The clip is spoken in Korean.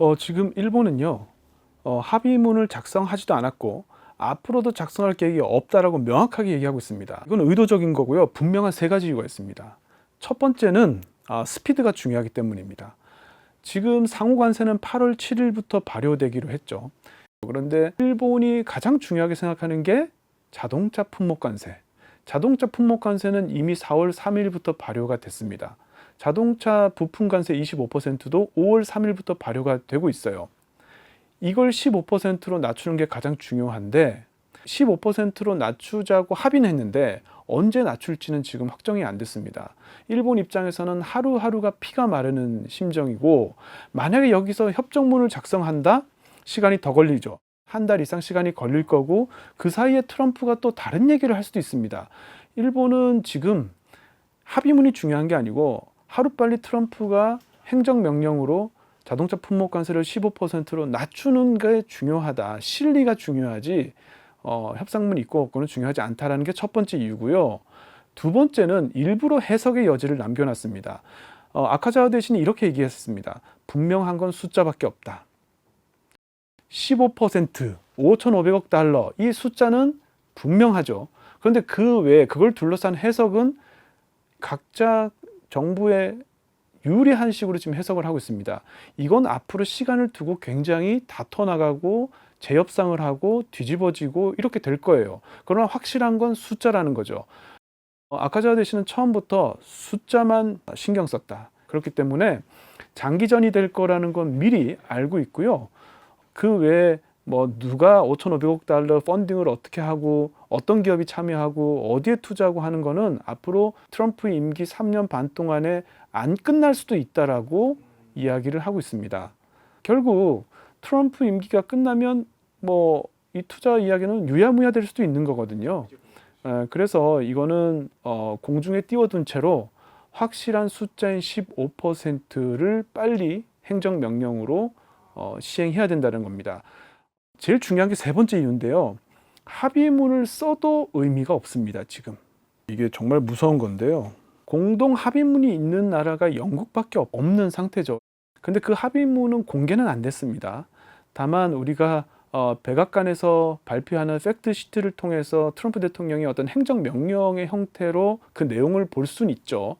어, 지금 일본은요 어, 합의문을 작성하지도 않았고 앞으로도 작성할 계획이 없다라고 명확하게 얘기하고 있습니다. 이건 의도적인 거고요. 분명한 세 가지 이유가 있습니다. 첫 번째는 아, 스피드가 중요하기 때문입니다. 지금 상호 관세는 8월 7일부터 발효되기로 했죠. 그런데 일본이 가장 중요하게 생각하는 게 자동차 품목 관세. 자동차 품목 관세는 이미 4월 3일부터 발효가 됐습니다. 자동차 부품 관세 25%도 5월 3일부터 발효가 되고 있어요. 이걸 15%로 낮추는 게 가장 중요한데 15%로 낮추자고 합의는 했는데 언제 낮출지는 지금 확정이 안 됐습니다. 일본 입장에서는 하루하루가 피가 마르는 심정이고 만약에 여기서 협정문을 작성한다? 시간이 더 걸리죠. 한 달 이상 시간이 걸릴 거고 그 사이에 트럼프가 또 다른 얘기를 할 수도 있습니다. 일본은 지금 합의문이 중요한 게 아니고 하루빨리 트럼프가 행정명령으로 자동차 품목 관세를 15%로 낮추는 게 중요하다. 실리가 중요하지 어, 협상문 있고 없고는 중요하지 않다라는 게 첫 번째 이유고요. 두 번째는 일부러 해석의 여지를 남겨놨습니다. 어, 아카자와 대신이 이렇게 얘기했습니다. 분명한 건 숫자밖에 없다. 15% 5,500억 달러 이 숫자는 분명하죠. 그런데 그 외에 그걸 둘러싼 해석은 각자 정부의 유리한 식으로 지금 해석을 하고 있습니다. 이건 앞으로 시간을 두고 굉장히 다퉈 나가고 재협상을 하고 뒤집어지고 이렇게 될 거예요. 그러나 확실한 건 숫자라는 거죠. 어, 아카자와 대신은 처음부터 숫자만 신경 썼다. 그렇기 때문에 장기전이 될 거라는 건 미리 알고 있고요. 그 외에 뭐 누가 5,500억 달러 펀딩을 어떻게 하고 어떤 기업이 참여하고 어디에 투자하고 하는 거는 앞으로 트럼프 임기 3년 반 동안에 안 끝날 수도 있다라고 이야기를 하고 있습니다. 결국 트럼프 임기가 끝나면 뭐 이 투자 이야기는 유야무야 될 수도 있는 거거든요. 에, 그래서 이거는 어, 공중에 띄워둔 채로 확실한 숫자인 15%를 빨리 행정명령으로 어, 시행해야 된다는 겁니다. 제일 중요한 게 세 번째 이유인데요. 합의문을 써도 의미가 없습니다, 지금. 이게 정말 무서운 건데요. 공동 합의문이 있는 나라가 영국밖에 없- 없는 상태죠. 근데 그 합의문은 공개는 안 됐습니다. 다만 우리가 어, 백악관에서 발표하는 팩트 시트를 통해서 트럼프 대통령이 어떤 행정 명령의 형태로 그 내용을 볼 수는 있죠.